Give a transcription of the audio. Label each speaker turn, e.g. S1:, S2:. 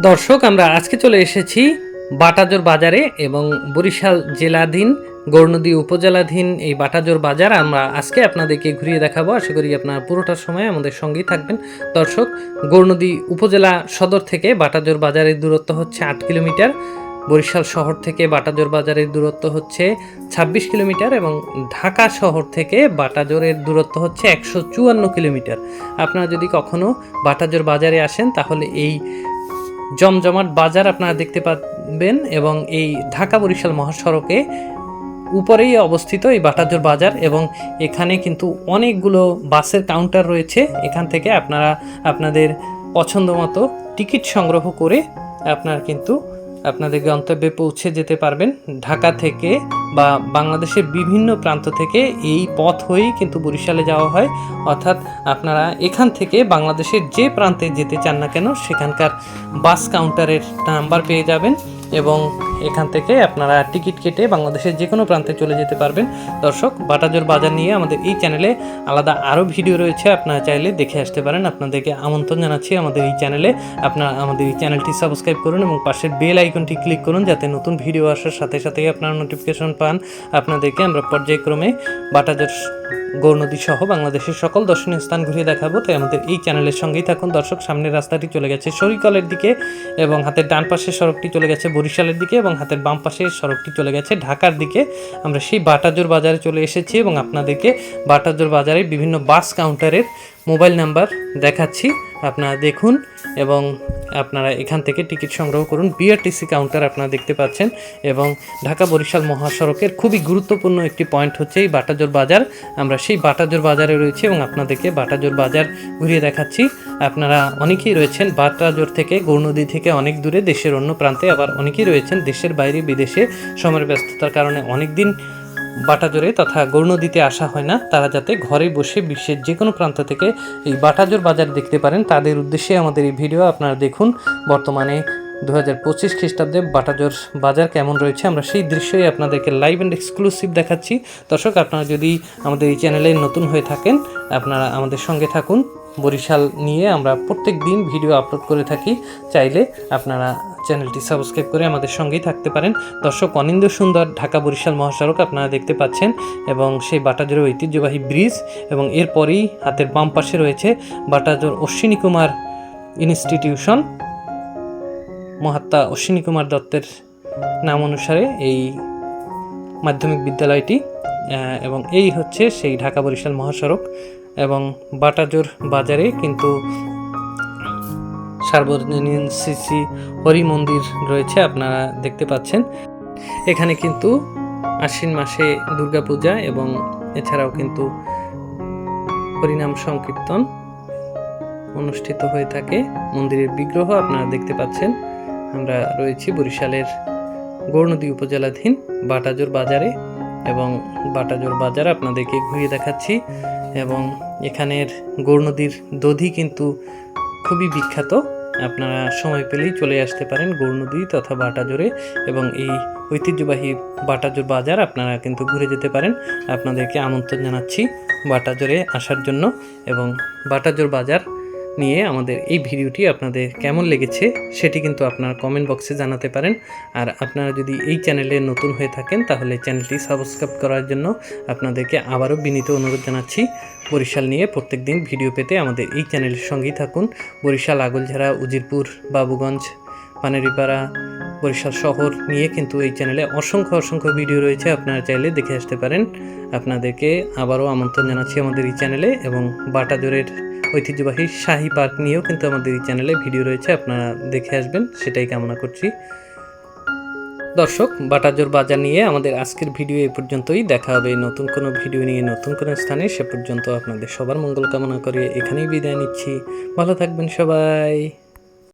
S1: দর্শক, আমরা আজকে চলে এসেছি বাটাজোর বাজারে এবং বরিশাল জেলাধীন, গৌরনদী উপজেলাধীন এই বাটাজোর বাজার আমরা আজকে আপনাদেরকে ঘুরিয়ে দেখাবো। আশা করি আপনারা পুরোটার সময় আমাদের সঙ্গেই থাকবেন। দর্শক, গৌরনদী উপজেলা সদর থেকে বাটাজোর বাজারের দূরত্ব হচ্ছে আট কিলোমিটার। বরিশাল শহর থেকে বাটাজোর বাজারের দূরত্ব হচ্ছে ছাব্বিশ কিলোমিটার এবং ঢাকা শহর থেকে বাটাজোরের দূরত্ব হচ্ছে একশো চুয়ান্ন কিলোমিটার। আপনারা যদি কখনও বাটাজোর বাজারে আসেন, তাহলে এই জমজমাট বাজার আপনারা দেখতে পাবেন এবং এই ঢাকা বরিশাল মহাসড়কে উপরেই অবস্থিত এই বাটাজোর বাজার এবং এখানে কিন্তু অনেকগুলো বাসের কাউন্টার রয়েছে। এখান থেকে আপনারা আপনাদের পছন্দ মতো টিকিট সংগ্রহ করে আপনারা কিন্তু আপনাদের গন্তব্যে পৌঁছে যেতে পারবেন। ঢাকা থেকে বা বাংলাদেশের বিভিন্ন প্রান্ত থেকে এই পথ হয়েই কিন্তু বরিশালে যাওয়া হয়। অর্থাৎ আপনারা এখান থেকে বাংলাদেশের যে প্রান্তে যেতে চান না কেন, সেখানকার বাস কাউন্টারের নাম্বার পেয়ে যাবেন এবং এখান থেকে আপনারা টিকিট কেটে বাংলাদেশের যে কোনো প্রান্তে চলে যেতে পারবেন। দর্শক, বাটাজোর বাজার নিয়ে আমাদের এই চ্যানেলে আলাদা আরও ভিডিও রয়েছে, আপনারা চাইলে দেখে আসতে পারেন। আপনাদেরকে আমন্ত্রণ জানাচ্ছি আমাদের এই চ্যানেলে। আপনারা আমাদের এই চ্যানেলটি সাবস্ক্রাইব করুন এবং পাশের বেল আইকনটি ক্লিক করুন যাতে নতুন ভিডিও আসার সাথে সাথেই আপনারা নোটিফিকেশন পান। আপনাদেরকে আমরা পর্যায়ক্রমে বাটাজোর গৌরনদী সহ বাংলাদেশের সকল দর্শনীয় স্থান ঘুরিয়ে দেখাবো। তাই আমাদের এই চ্যানেলের সঙ্গেই থাকুন। দর্শক, সামনের রাস্তাটি চলে গেছে সরিকলের দিকে এবং হাতের ডান পাশের সড়কটি চলে গেছে বরিশালের দিকে এবং হাতের বাম পাশে সড়কটি চলে গেছে। ঢাকার দিকে আমরা সেই বাটাজোর বাজারে চলে এসেছি এবং আপনাদেরকে বাটাজোর বাজারে বিভিন্ন বাস কাউন্টারের মোবাইল নাম্বার দেখাচ্ছি। আপনারা দেখুন এবং আপনারা এখান থেকে টিকিট সংগ্রহ করুন। বিআরটিসি কাউন্টার আপনারা দেখতে পাচ্ছেন এবং ঢাকা বরিশাল মহাসড়কের খুবই গুরুত্বপূর্ণ একটি পয়েন্ট হচ্ছে এই বাটাজোর বাজার। আমরা সেই বাটাজোর বাজারে রয়েছি এবং আপনাদেরকে বাটাজোর বাজার ঘুরিয়ে দেখাচ্ছি। আপনারা অনেকেই রয়েছেন বাটাজোর থেকে গৌরনদী থেকে অনেক দূরে, দেশের অন্য প্রান্তে আবার অনেকেই রয়েছেন দেশের বাইরে বিদেশে। সময়ের ব্যস্ততার কারণে অনেক দিন বাটাজোরে তথা গৌরনদীতে আসা হয় না। তারা যাতে ঘরে বসে বিশ্বের যে কোনো প্রান্ত থেকে এই বাটাজোর বাজার দেখতে পারেন, তাদের উদ্দেশ্যে আমাদের এই ভিডিও আপনারা দেখুন। বর্তমানে দু হাজার পঁচিশ খ্রিস্টাব্দে বাটাজোর বাজার কেমন রয়েছে, আমরা সেই দৃশ্যই আপনাদেরকে লাইভ অ্যান্ড এক্সক্লুসিভ দেখাচ্ছি। দর্শক, আপনারা যদি আমাদের এই চ্যানেলে নতুন হয়ে থাকেন, আপনারা আমাদের সঙ্গে থাকুন। বরিশাল নিয়ে আমরা প্রত্যেক দিন ভিডিও আপলোড করে থাকি। চাইলে আপনারা চ্যানেলটি সাবস্ক্রাইব করে আমাদের সঙ্গেই থাকতে পারেন। দর্শক অনিন্দ সুন্দর, ঢাকা বরিশাল মহাসড়ক আপনারা দেখতে পাচ্ছেন এবং সেই বাটাজোরের ঐতিহ্যবাহী ব্রিজ এবং এরপরেই হাতের বাম পাশে রয়েছে বাটাজোর অশ্বিনী কুমার ইনস্টিটিউশন। মহাত্মা অশ্বিনী কুমার দত্তের নাম অনুসারে এই মাধ্যমিক বিদ্যালয়টি এবং এই হচ্ছে সেই ঢাকা বরিশাল মহাসড়ক এবং বাটাজোর বাজারে কিন্তু সার্বজনীন শ্রী হরি মন্দির রয়েছে, আপনারা দেখতে পাচ্ছেন। এখানে কিন্তু আশ্বিন মাসে দুর্গাপূজা এবং এছাড়াও কিন্তু হরিনাম সংকীর্তন অনুষ্ঠিত হয়ে থাকে। মন্দিরের বিগ্রহ আপনারা দেখতে পাচ্ছেন। আমরা রয়েছি বরিশালের গৌরনদী উপজেলাধীন বাটাজোর বাজারে এবং বাটাজোর বাজার আপনাদেরকে ঘুরিয়ে দেখাচ্ছি এবং এখানের গৌরনদীর দধি কিন্তু খুবই বিখ্যাত। আপনারা সময় পেলেই চলে আসতে পারেন গৌরনদী তথা বাটাজোরে এবং এই ঐতিহ্যবাহী বাটাজোর বাজার আপনারা কিন্তু ঘুরে যেতে পারেন। আপনাদেরকে আমন্ত্রণ জানাচ্ছি বাটাজোরে আসার জন্য এবং বাটাজোর বাজার নিয়ে আমাদের এই ভিডিওটি আপনাদের কেমন লেগেছে সেটি কিন্তু আপনারা কমেন্ট বক্সে জানাতে পারেন। আর আপনারা যদি এই চ্যানেলে নতুন হয়ে থাকেন, তাহলে চ্যানেলটি সাবস্ক্রাইব করার জন্য আপনাদেরকে আবারও বিনীত অনুরোধ জানাচ্ছি। বরিশাল নিয়ে প্রত্যেক দিন ভিডিও পেতে আমাদের এই চ্যানেলের সঙ্গেই থাকুন। বরিশাল, আগলঝাড়া, উজিরপুর, বাবুগঞ্জ, পানেরিপাড়া বরিশাল শহর নিয়ে কিন্তু এই চ্যানেলে অসংখ্য অসংখ্য ভিডিও রয়েছে, আপনারা চাইলে দেখে আসতে পারেন। আপনাদেরকে আবারও আমন্ত্রণ জানাচ্ছি আমাদের এই চ্যানেলে এবং বাটাজোরের ঐতিহ্যবাহী শাহী পার্ক নিয়েও কিন্তু আমাদের এই চ্যানেলে ভিডিও রয়েছে, আপনারা দেখে আসবেন, সেটাই কামনা করছি। দর্শক, বাটাজোর বাজার নিয়ে আমাদের আজকের ভিডিও এ পর্যন্তই, দেখা হবে নতুন কোনো ভিডিও নিয়ে নতুন কোনো স্থানে, সে পর্যন্ত আপনাদের সবার মঙ্গল কামনা করে এখানেই বিদায় নিচ্ছি। ভালো থাকবেন সবাই।